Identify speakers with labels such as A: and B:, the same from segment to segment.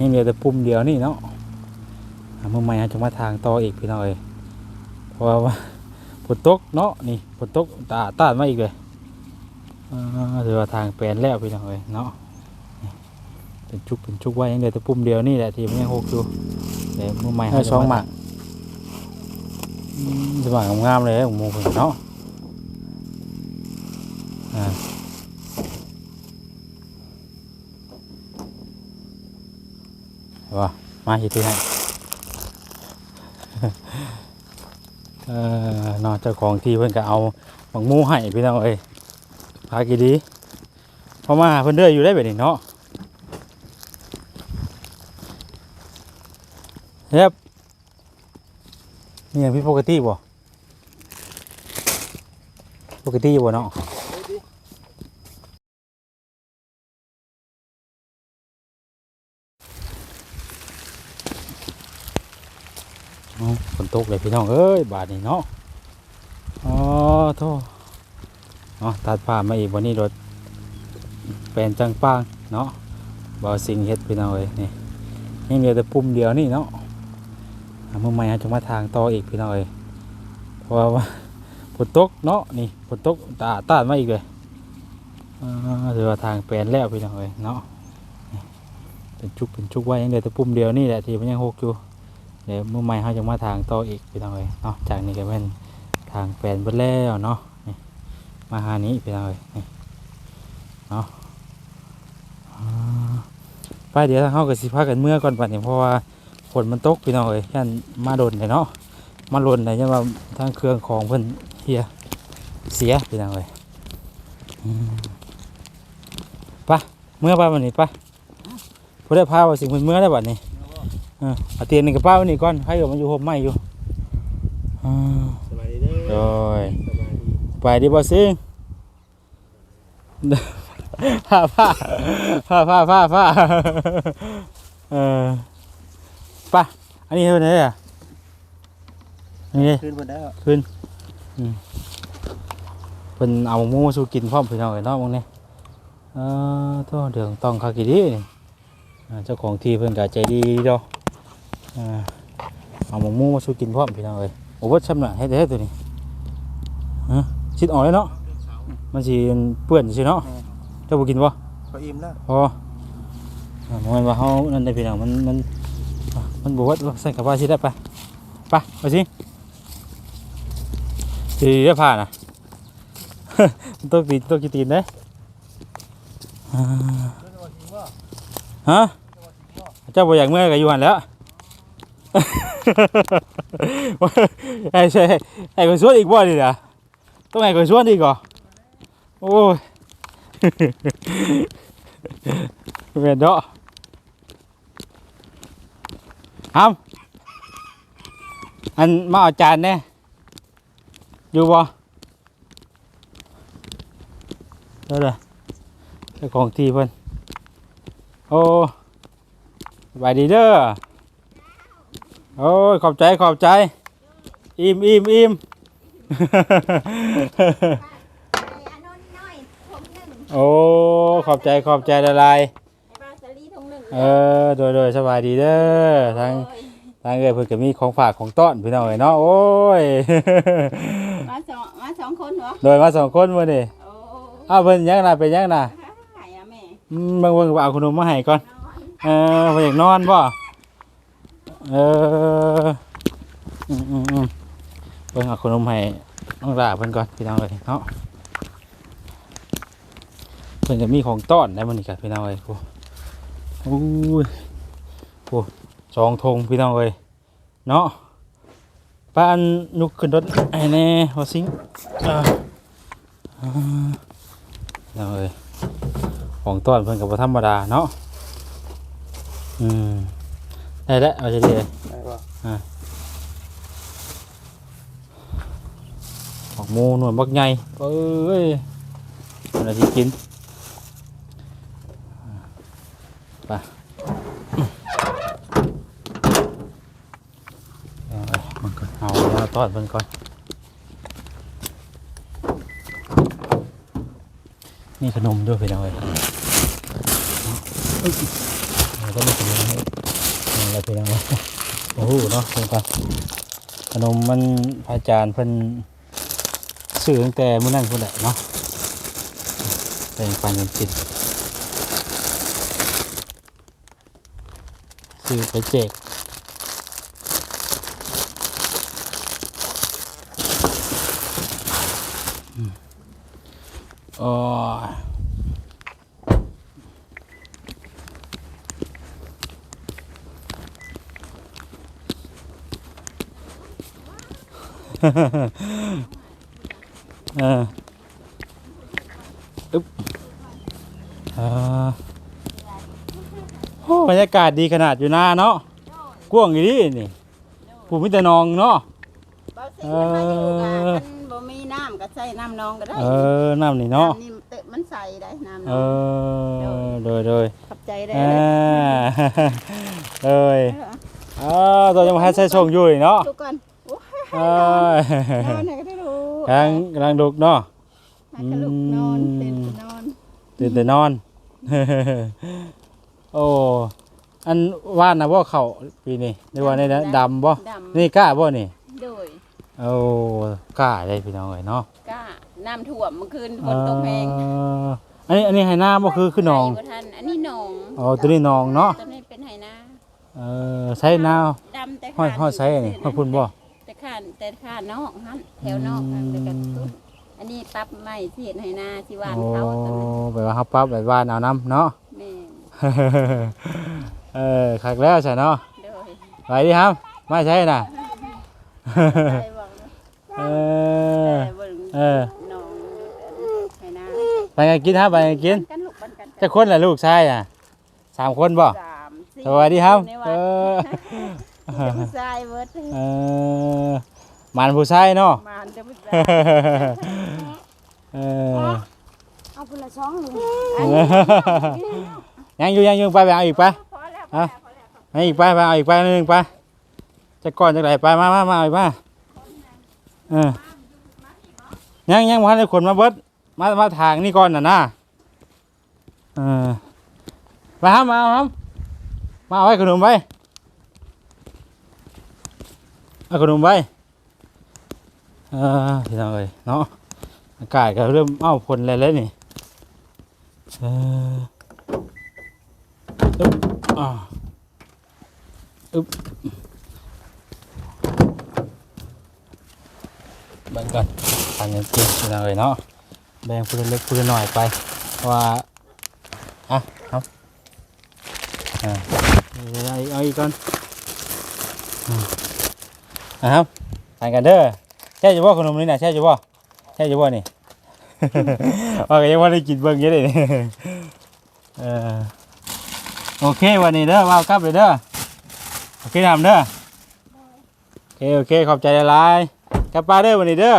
A: ยังเหลือแต่ปุ่มเดียวนี่เนาะอ่าเมื่อใหม่เราจะมาทางต่ออีกพี่น้องเอ้ยเพราะว่าฝนตกเนาะนี่ฝนตกตาตาดมาอีกเลยอ่าถือว่าทางแปลนแล้วพี่น้องเอ้ยเนาะนี่เป็นจุกเป็นจุกไว้ยังเหลือแต่ปุ่มเดียวนี่แหละที่มันยังหกอยู่เดี๋ยวเมื่อใหม่เราจะมาทางอืมสว่างงามๆเลยของหมูผมเนาะอ่า ว่ามาอยู่ที่ไหนเออนอเจ้าของที่เพิ่นก็เอาบังหมูให้พี่น้องเอ้ยพากี่ดีเพราะมาเพิ่นเด้ออยู่ได้แบบนี้เนาะเฮ็บนี่ยังพี่ปกติบ่ปกติบ่เนาะ เอาฝน ตกเลยพี่น้องเอ้ยบาดนี้เนาะอ๋อโทษเนาะตัดผ้ามาอีกวันนี้รถแปลนจังปางเนาะบ่าวสิงเฮ็ดพี่น้องเอ้ยนี่ยังเหลือแต่ปุ่มเดียวนี่เนาะเมื่อใหม่จะมาทางต่ออีกพี่น้องเอ้ยเพราะว่าฝนตกเนาะนี่ฝนตกตาตาดมาอีกเลยอ่าถือว่าทางแปลนแล้วพี่น้องเอ้ยเนาะเป็นจุกเป็นจุกไว้ยังเหลือแต่ปุ่มเดียวนี่แหละที่มันยังหกอยู่ ดี๋ยวเมื่อใหม่เขาจะมาทางต่ออีกพี่น้องเอ้ยเนาะจากนี้ก็เป็นทางแปลนเบิดแล้วเนาะมาหานี้พี่น้องเอ้ยนี่เนาะไปเดี๋ยวทางเขาก็สิพากันเมื่อก่อนปัดนี้เพราะว่าฝนมันตกพี่น้องเอ้ยยันมาโดนเลยเนาะมาโดนเลยยันว่าทางเครื่องของเพิ่นเฮียเสียพี่น้องเอ้ยอืมไปเมื่อไปวันนี้ไปพอได้พาว่าสิ่งเพิ่นเมื่อได้บัดนี้ อ่าเอาเตียงในกระเป๋านี่ก่อนให้เดี๋ยวมันอยู่ห่มไหมอยู่อ่า
B: สบายดีเด้
A: โด
B: อ ยสบายดี
A: ไปดิบอซิงผ้าผ้าผ้าผ้าผ้าผ้าเออไป่ะอันนี้เป็นไงอะนี่
B: ขึ้นบนได้ว
A: เป็นเอาหมูมาสู่กินพร้อมพี่น้องไอ้น้องมึงเนี่ยเออตัวเดืองต้องคากิดีนี่อ่าเจ้าของที่เพิ่นก็ใจดีเดอกอ่า เอาหมูมาสู่กินพร้อมพี่น้องเอ้ยโอ้ว่าช้ำหน่ะเฮ็ดเฮ็ดตัวนี้ฮะชิดออกเลยเนาะมันสิเปื้อนสิเนาะเจ้าบ่กินบ่
B: พออิ่มแล้ว
A: พออ่าบ่แม่นว่าเฮานั่นได้พี่น้องมันมันอะมันบ่วัดว่าใส่กับว่าสิได้ไปไปไปสิสิได้ผ่านน่ะมันตกตีนตกกี่ตีนเด้อ่าฮะเจ้าบ่อยากเมื่อยก็อยู่หั่นแหล้ว ไอ้ใช่ไอ้คนสวนอีกบ่ดิล่ะต้องไอ้คนสวนอีกเหรอโอ้ย โอ้สบายดีเด้อโอ้ยขอบใจขอบใจ อิ่มอิ่มอิ่ม
C: อันนนน้อยทงหนึ่ง
A: โอ้ขอบใจขอบใจละลาย
C: ไอ้บาสลีทงหนึ่ง
A: เออโดยโดยสบายดีเด้อทางทางเอ้ยเพิ่นก็มีของฝากของต้อนพี่น้องเอ้ยเนาะโอ้ย
C: มาสองมาสองคนเหรอ
A: โดยมาสองคนมื้อนี้
C: โอ้
A: อ้าวเพิ่นยังน่ะเป็นยังน่ะ
C: หายอะแม่
A: อืมเบิ่งเบิ่งเอาขนมมาให้ก่อน
C: นอน
A: เออเพิ่นอยากนอนบ่ เอออืมอืมอืมเบิ่งเอาขนมให้น้องลาเพิ่นก่อนพี่น้องเอ้ยเนาะเพิ่นก็มีของต้อนได้มื้อนี้ก็พี่น้องเอ้ยโอ้ยโอ้สองธงพี่น้องเอ้ยเนาะป้านนุกขึ้นรถไอ้แน่ว่าซิงอ่าอ่าพี่น้องเอ้ยของต้อนเพิ่นก็บ่ธรรมดาเนาะอืม ได้แล้วเอาจะดีเลย
B: ได้ป่ะ
A: หอกหมูหนวดบักใหญ่เอ้ยมันจะกินไปเอาไปมันก่อนเอามาทอดมันก่อนนี่ขนมด้วยพี่น้องเอ้ยเอแล้วก็มีขนมให้นี่ แหละพี่น้องโอ้โหเนาะเพิ่นกันขนมมันพระอาจารย์เพิ่นซื้อตั้งแต่มื้อนั้นพุ่นแหละเนาะแบ่งปันกันกินซื้อไปแจกอืมโอ้ย เอออึ๊บอ่าโอ้บรรยากาศดีขนาดอยู่หน้าเนาะกว้างอยู่ดินี่ผู้มิตรนองเนาะ
C: เบาสิมาอยู่กันมันบ่มีน้ำก็ใส่น้ำนองก็ได้
A: เออน้ำนี่เนาะำ
C: นี่เตะมันใส่ได้น้ำน
A: เอ
C: อง
A: อโดยโดย
C: ขับใจได้
A: อ่า
C: เลย
A: โดยอ่าตัวจะมาให้ใช้ส่งอยู่นี่เนาะ
C: ทุกคนโอ้ย
A: เอ้ย
C: นอนไหนก็ได้รู้
A: กำลังกำลังดุกเนาะ
C: ให้กระลุกนอนเต็มนอน
A: ตื่นแต่นอน โอ้ อันว่านนะบ่เขาปีนี้หรือว่าในนั้นดำบ่
C: ดำ
A: นี่กล้าบ่นี่
C: โดย
A: โอ้กล้าได้พี่น้องเอ้ยเนาะ
C: ก้าน้ำท่วมเมื่อคืนฝนตกแรง
A: เอ่ออันนี้อันนี้ไหนาบ่คือคือหนอง
C: บ่ทันอันนี้หนอง
A: อ๋อตัวนี้หนองเนาะ
C: ตัวนี้เป็นไหนา
A: เออใช้นาว
C: ดำแต่
A: ห้อย
C: ขาด
A: ห้อยใช้อันนี้ห้อยพุ่นบ่
C: แต่ ขาดแต่ขาดนอกฮั่นแถวนอก
A: อืม
C: แล้วก็ตุ้นอันนี้ตับไม้ที่เห็นไหนาที่หวาน
A: โอ้
C: เขาตอนนั้น
A: แบบว่าเฮาปรับแบบว่านเอาน้ำเนาะ
C: แม่น
A: เออคักแล้วใช่เนาะ
C: โดย
A: ไปดิครับ ไม่ใช่น่ะ
C: ได้บอกนะ
A: เออ
C: แต่เบิ่ง
A: เออ
C: น้องไหนา
A: ไปกันกินฮะไปกันกิน
C: กันลูกปันกัน
A: จะคนละลูกชายอะสามคนบ่
C: สามสี่
A: สวัสดีครับ
C: ใน
A: เอ
C: วัด
A: อ
C: จะผู้ชายเบิด
A: เออมันผู้ชายเนาะ
C: มานจะผู้ชาย
A: เออ
C: เอาคนละช่องเลย
A: ยังอยู่ยังอยู่ไปไปเอาอีกไปเอาเอาอีกไปไปเอาอีกไปนึงไปจะก่อนจะไหนไปมามามาเอาอีกมาเออยังยังมาให้คนมาเบิดมามาทางนี่ก่อนน่ะนะเออไปครับมาเอาครับมาเอาไว้ขนมไป เอาขนมไปเออพี่น้องเอ้ยเนาะอากาศก็เริ่มเอ้าฝนอะไรแล้วนี่เอออึ๊บอ่าแบ่งกันปันกันกินพี่น้องเลยเนาะแบ่งพูดเล็กพูดน้อยไปว่าอะครับอ่าเอาอีกเอาอีกก่อน อืมอะครับปันกันเด้อใช่จะว่าขนมนี่นะใช่จะว่าใช่จะว่านี่ ว่าก็ยังว่าได้กินเบิ่งเยอะเลยนี่เออโอเควันนี้เด้อว่าวกลับเลยเด้อโอเคทำเด้อโอเคโอเคขอบใจหลายๆกลับป้านเด้อวันนี้เด้อ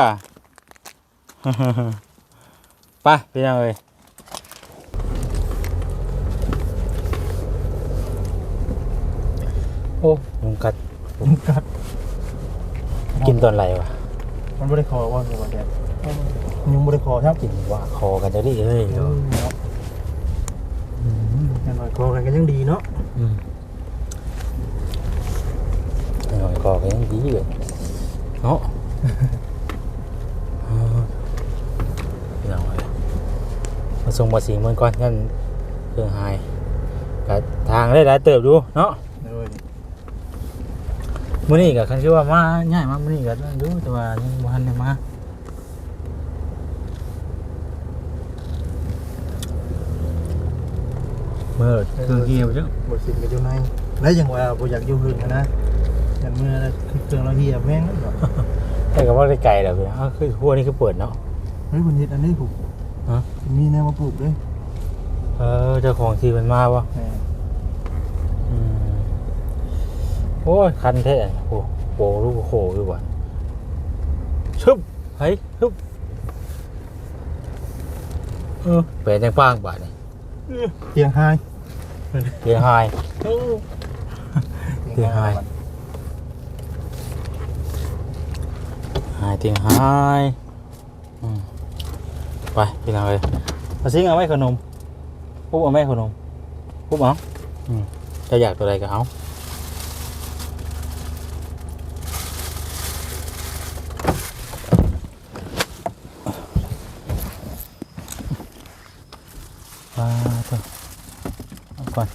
A: ไปพี่น้องเอ้ยโอ้ยุงกัด
B: ยุงกัด
A: กินตอนไหนวะ
B: มันไม่ได้คอว่าไงวะแดดยุงไม่ได้คอครับ
A: กินว่าคอกันจะได้เอ้ย
B: เนาะอย่างน้อยคอกันก็ยังดีเนาะ
A: อืมหน่อยคอกันยังดีเลยเนาะอ่าพี่น้องเอ้ยมาส่งมาสิงมันก่อนนั่นเครื่องหายกับทางได้หลายเติบดูเนาะ
B: เลย
A: มื้อนี้ก็คันชื่อว่ามาง่ายมากมื้อนี้ก็นั่นอยู่แต่ว่ายังบ่ทันได้มาเมื่อคือเหี่ยวจัง
B: บทสิทธิ์ก็อยู่ในแล้วยังว่าบ่อยากอยู่หึงอะนะอย่างเมื่อเครื่องเราเหี่ยแม่งเนาะ
A: แต่ก็บ่ได้ไกลแล้วพี่อ้าวคือหัวนี่คือเปิดเนาะ
B: เฮ้ยวันนี้อันนี้ปลูก
A: ฮะ
B: มีแนวมาปลูกด้วย
A: เออเจ้าของที่มันมาบ่
B: แหม
A: อืม โอ้ยคันแท้โอ้โหลูกโหอยู่บ่ชึบเฮ้ยชึบเออเป็นจังปางบาดนี่
B: เตียงไฮ
A: เสียหายเตียงไฮหายเตียงหายอืมไปพี่น้องเลยมาซิงเอาไว้ขนมปุ๊บเอาไว้ขนมปุ๊บเอาอืมจะอยากตัวใดก็เอาอ่าตัวเอาก่อน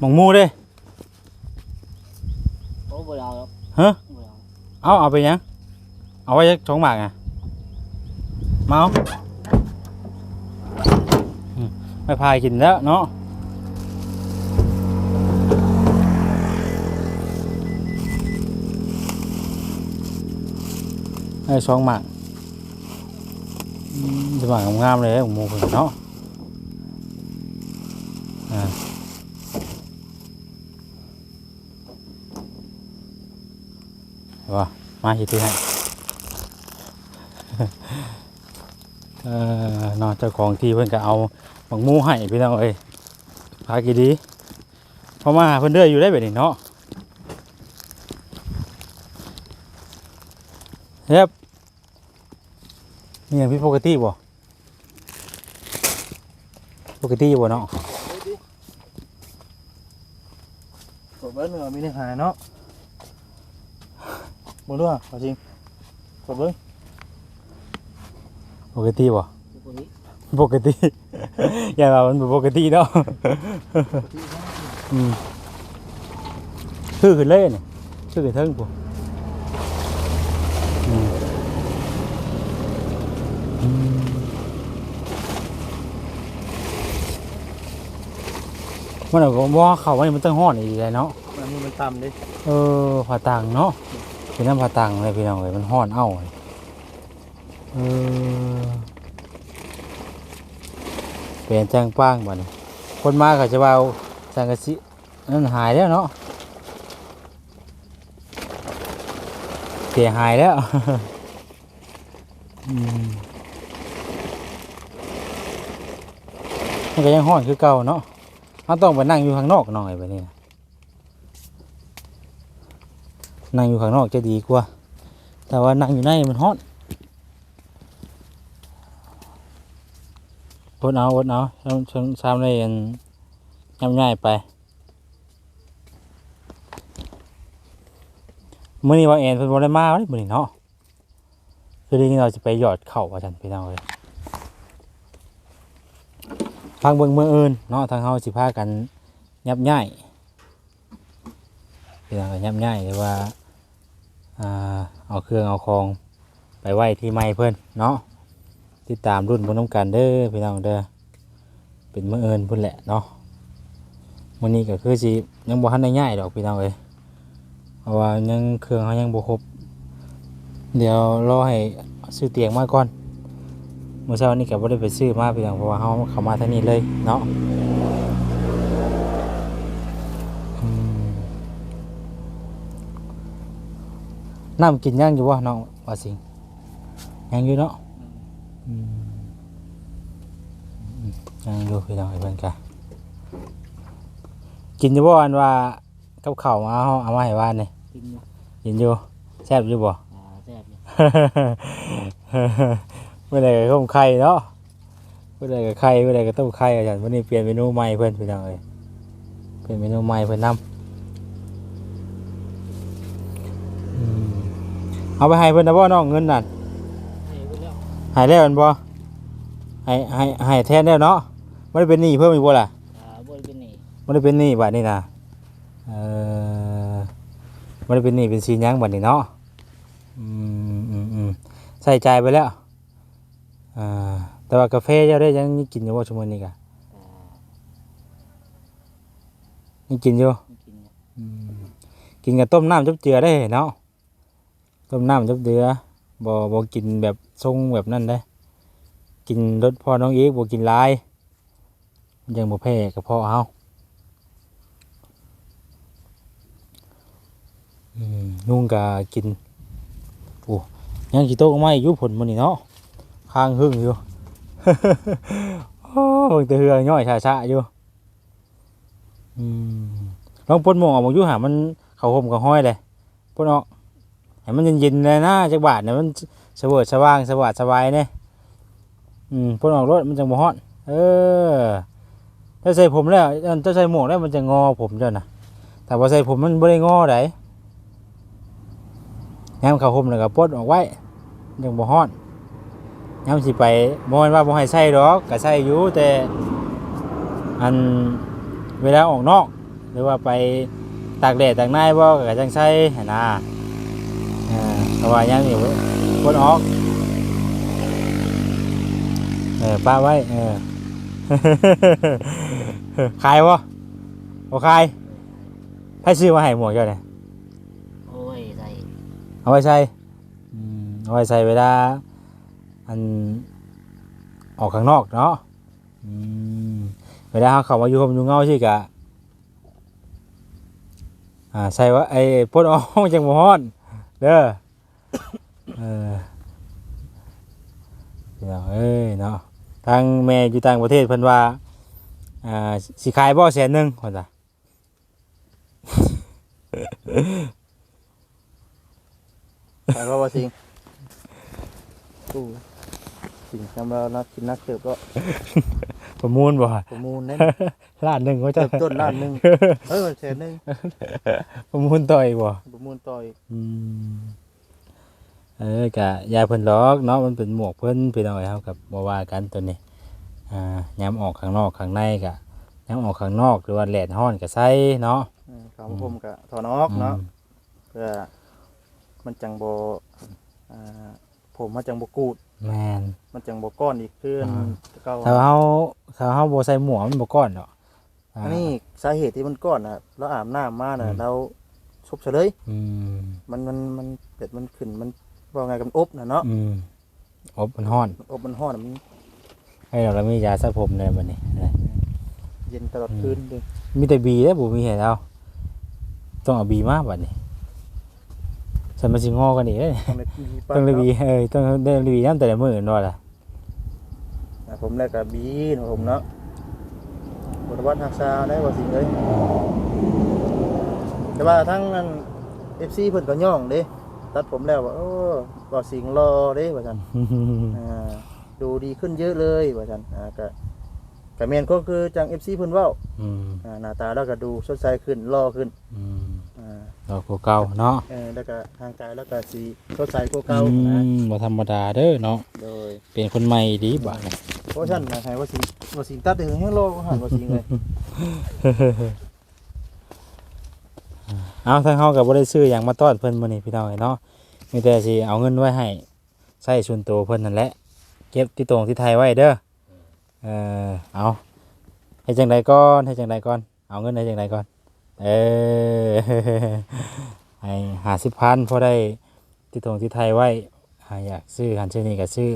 A: หมองมูเด้
D: โอ้บ่เอาแล้ว
A: ฮะ
D: บ่เอา
A: เอาเอาไปยัง เอาไว้สองหมากอะมาเอาอืมไม่พายกินแล้วเนาะไอ้สองหมากอืมจะหมากงามๆเลยหมูเพิ่นเนาะอ่า เห็นปะมาสิถือให้เออนอกเจ้าของที่เพิ่นก็เอาบักหมูให้พี่น้องเอ้ยพากี่ดีเพราะมาหาเพิ่นเด้ออยู่ได้แบบนี้เนาะเฮ็บมีอย่างผิดปกติบ่ปกติอยู่บ่เนาะ
B: กดเบิ้ลเนื้อ มีเนื้อหาเนาะบ่รู้อะเอาจริงกดเบิ้ล
A: ปกติบ่
D: ปกติ
A: ปกติ อย่าว่ามันบ่ปกติเนาะอืมคือขึ้นเลยนี่คือขึ้นเทิงปุ๊อืมอืมมันเอาก็ว่าเขาว่านี่มันต้องห้อนอีกเลยเนาะ
B: อันนี้มันต่ำดิ
A: เออผ่าตังเนาะ เป็นน้ำผาตังเลยพี่น้องเลยมันห้อนเอ้าเลยเออเปลี่ยนแจ้งป้างบ่เนี่ยคนมาเขาจะว่าเอาสังกะสีนั่นหายแล้วเนาะเสียหายแล้วมันก็ยังห้อนคือเก่าเนาะเราต้องไปนั่งอยู่ข้างนอกหน่อยแบบนี้ นั่งอยู่ข้างนอกจะดีกว่า แต่ว่านั่งอยู่ในมันฮอตอดเอาอดเอาชามชามชามเลยนย่ำง่ายไปมื่อนี้ว่าแอนเป็นบริมาวันนี้มื่อนี้เนาะคือดีนี้เราจะไปหยอดเข่าว่าจันพี่น้องเลยฟังเบิ่งเมืองอื่นเนาะทางเฮาสิพากันยับง่ายพี่น้องก็ยับง่ายหรือว่า เอาเครื่องเอาของไปไว้ที่ไม้เพื่อนเนาะติดตามรุ่นบนน้ำกันเด้อพี่น้องเด้อเป็นเมื่อเอินพุ่นแหละเนาะวันนี้ก็คือสิยังบ่ทันได้ง่ายดอกพี่น้องเอ้ยเพราะว่ายังเครื่องเขายังบ่ครบเดี๋ยวรอให้ซื้อเตียงมาก่อนเมื่อเช้านี้ก็บ่ได้ไปซื้อมาพี่น้องเพราะว่าเฮาเข้ามาทางนี้เลยเนาะ น้ำกินย่างอยู่วะน้องว่าสิงย่างอยู่เนาะอืมอืมย่างอยู่พี่น้องไอ้เพื่อนกันกินอยู่บ่อันว่ากับข้าวมาเอาเอามาให้ว่านนี่
D: กินอยู่
A: กินอยู่แซ่บอยู่บ่
D: อ่าแซ่บอยู่
A: เมื่อไรก็ต้มไข่เนาะเมื่อไรก็ไข่เมื่อไรก็ต้มไข่อาจารย์วันนี้เปลี่ยนเมนูใหม่เพื่อนพี่น้องเอ้ยเปลี่ยนเมนูใหม่เพื่อนนำอืม เอาไปให้เพื่อนนะบ่น้องเงินนั่น
D: ให้ไปแล้ว
A: หายแล้วแมันบ่ให้ให้ให้แทนแล้วเนาะไม่ได้เป็นหนี้เพิ่มอีกบ่ล่ะ
D: อ่าบ่ได้เป็นหนี่
A: ไม่ได้เป็นหนี้บัดนี้นะเออไม่ได้เป็นหนี้เป็นสินหยังบัดนี้เนาะอืมอืมอืมใส่ใจายไปแล้วอ่าแต่ว่ากาแฟเจ้าได้ยังกินอยู่บ่ชั่วโมงนี้กะ
D: อ่า
A: ยังกินอยู่
D: ไม่กินอยู่
A: อืมกินกับต้มน้ำจับเจือได้เนาะ ต้มน้ำจับเจือบ่บ่กินแบบทรงแบบนั้นได้ กินรสพ่อน้องอีกบ่กินลายยังบ่แพ้กระเพาะเฮาอืมนุ่งก็กินโอ้ยังสิโตกออกมาอีกอยู่ผลมื้อนี้เนาะข้างหึ่งอยู่โอ้เบิ่งแต่เหือย่อยช้าอยู่ลองปนมองออกมาอยู่หามันเขาห่มกับห้อยเลยปนออก ให้มันเย็นๆเลยนะจักบาทเนี่ยมันสว่างสว่างสว่างสบายเนี่ยอืมพ่นออกรถมันจังบ่ฮ้อน เออถ้าใส่ผมแล้วถ้าใส่หมวกแล้วมันจะงอผมเจ้าน่ะแต่ว่าใส่ผมมันบ่ได้งอไดยามข้าห่มแล้วก็ปดออกไว้มันจังบ่ฮ้อนยามสิไปบ่แม่นว่าบ่ให้ใส่ดอกก็ใส่อยู่แต่อันเวลาออกนอก หรือว่าไปตากแดดตากหน้าบ่ก็จังใส่หั่นะ เออเพราะว่ายามนี่ปลดออก เออป้าไว้ เออขายวะโอขายให้ซื้อมาให้หมวกเจ้าเนี่ย
D: โอ้ยใส่
A: เอาไว้ใส่อืมเอาไว้ใส่เวลาอันออกข้างนอกเนาะอืมเวลาเขาเข้ามาอยู่กับอยู่เงาใช่กะอ่าใส่ว่าไอ้ปลดออกจังบ่ฮ้อนเด้อ เออเดี๋ยวเอ้ยเนาะทางแม่อยู่ต่างประเทศเพิ่นว่าอ่าสิขายบ่แสนหนึงเพิ่นว่า
B: ถามว่าว่าสิงตู้สิงทำเรานักกินนักเสิร์ฟก็
A: ประมูลบ่
B: ประมูลนั่น
A: ล้านหนึงว่าจะ
B: เริ่มต้นล้านหนึ่งเออแสนหนึ่ง
A: ประมูลต่อยบ่
B: ประมูลต่อย
A: อืม เออกะยายเพิ่นล็อกเนาะมันเป็นหมวกเพิ่นพี่น้องเอ้ยเฮากับบ่ว่ากันตัวนี้อ่ายามออกข้างนอกข้างในกะยามออกข้างนอกหรือว่าแดดร้อนก็ใส่เนาะ
B: อืมเขาผมกะถอนออกเนาะ
A: อืม
B: เพื่อมันจังโบอ่าผมมันจังโบกูด
A: แม่น
B: มันจังโบก้อนอีกขึ้น
A: อ่า
B: เก่า
A: ถ้าเฮาถ้าเฮาบ่ใส่หมวกมันบ่ก้อนดอกา
B: อันนี้สาเหตุที่มันก้อนอะเราอาบน้ำมาน่ะ
A: อืม
B: เราชุบเฉลย
A: อืม
B: มันมันมันเป็ดมันขึ้นมัน ว่าไงกันอบน่ะเนาะ
A: อืมอบมันร้อน
B: มันอบมันห้อนอะมัน
A: ให้เราแล้วมียาสระผมเลยบัดนี้นะ
B: เย็นตลอดคืนเลย
A: มีแต่บีแล้วบ่มีให้เราต้องเอาบีมาบัดนี้ฉันมาสิงอกันอีกเด้ย
B: ต้องเลยบีปั๊บ
A: ต้องเลยบี
B: เนาะ
A: เอ้ยต้องได้บีน้ำแต่ละมื้อนั่นล่ะ
B: อะผมแรกกับบีนะผมเนาะบทวัดทักษาได้ว่าสิ่งเลยแต่ว่าทั้งนั้นเอฟซีเพิ่นก็ย่องเด้ ตัดผมแล้วว่าโอ้ว่าสิ่งรอเด้ว่าซั่นอ่าดูดีขึ้นเยอะเลยว่าซั่นอ่าก็ก็แม่นก็คือจัง FC เพิ่นเว้า
A: อืม
B: อ่าหน้าตาแล้วก็ดูสดใสขึ้นรอขึ้น
A: อืม
B: อ่า
A: ดอกเก่าๆเนาะ
B: เออแล้วก็ทางกายแล้วก็สีสดใสกว่าเก่า
A: อื
B: นะ
A: มบ่ธรรมดาเด้อเนาะ
B: โดย
A: เป็นคนใหม่ดีบัดนี้
B: เพราะฉะนั้นนะให้ว่าสิว่าสิตัดถึงให้รอก็หันว่าสิเลย
A: เอาทางเฮาก็บ่ได้ซื้อหยังมาต้อนเพิ่นมื้อนี้พี่น้องเอ้ยเนาะมีแต่สิเอาเงินไว้ให้ใช้ส่วนตัวเพิ่นนั่นแหละ เก็บที่ตรงที่ไทยไว้เด้อเออเอาให้จังใดก่อนให้จังใดก่อนเอาเงินให้จังใดก่อนเออให้หาสิบพันพอได้ที่ตรงที่ไทยไว้อ่าอยากซื้อหันซื้อนี่ก็ซื้อ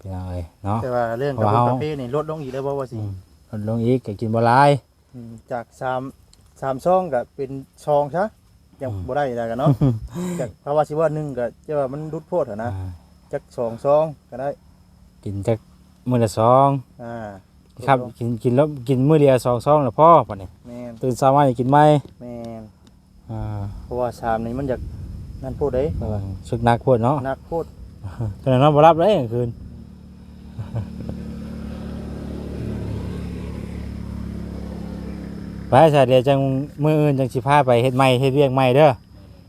A: พี่น้องเอ้ยเนาะ
B: แต่ว่าเรื่องกับ
A: ว้าว
B: กาแฟนี่ลดลงอีกแล้วบ่ว่าสิ
A: อืมลดลงอีกก็กินบ่หลาย
B: อืมจาก3 3ซองก็เป็นซองซะยัง
A: อืม
B: บ่ได้แล้วกันเนาะจากภาวะสิว่าหนึ่งก็จะว่ามันรุดโพดอะนะ
A: อ่า
B: จักสองซองก็ได้
A: กินจักมื้อละซอง
B: อ่า
A: ครับกินกินแล้วกินมื้อเดียวสองซองแล้วพอปะนี่
B: แม่น
A: ตื่นเช้ามานี่กินไหม
B: แม่น
A: อ่า
B: เพราะว่าชามนี้มันอยากนั่นพูดเด้
A: ระวังสึกหนักโพดเนาะ
B: นักพูด
A: ขนาดนอนบ่รับเลยกลางคืน ไปซะเดี๋ยวจังมื้ออื่นจังสิพาไปเฮ็ดใหม่เฮ็ดเวียกใหม่เด้อ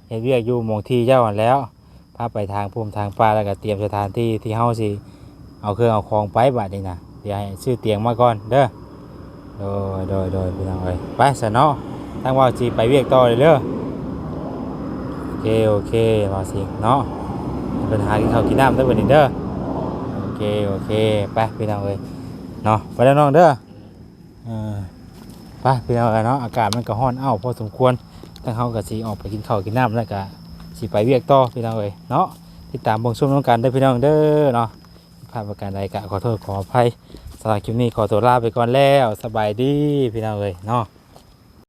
A: เฮ็ดเวียกอยู่หม่องที่เจ้าหั่นแล้วพาไปทางภูมิทางป่าแล้วก็เตรียมสถานที่ที่เฮาสิเอาเครื่องเอาของไปบัดนี้นะเดี๋ยวให้ซื้อเตียงมาก่อนเด้อโดยโดยโดยพี่น้องเอ้ยไปซะเนาะทางว่าสิไปเวียกต่อเลยเด้อโอเคโอเคว่าสิเนาะเป็นหากินข้าวกินน้ำได้เบิดนี้เด้อโอเคโอเคไปพี่น้องเอ้ยเนาะไปแล้วน้องเด้อเออ ไปพี่น้องเอ้ยเนาะอากาศมันก็ร้อนอ้าวพอสมควรทั้งเฮาก็สิออกไปกินข้าวกินน้ำแล้วก็สิไปเวียกต่อพี่น้องเอ้ยเนาะติดตามบงซุ่มน้องกันได้พี่น้องเด้อเนาะภาพประการใดก็ขอโทษขออภัยสำหรับคลิปนี้ขอตัวลาไปก่อนแล้วสบายดีพี่น้องเอ้ยเนาะ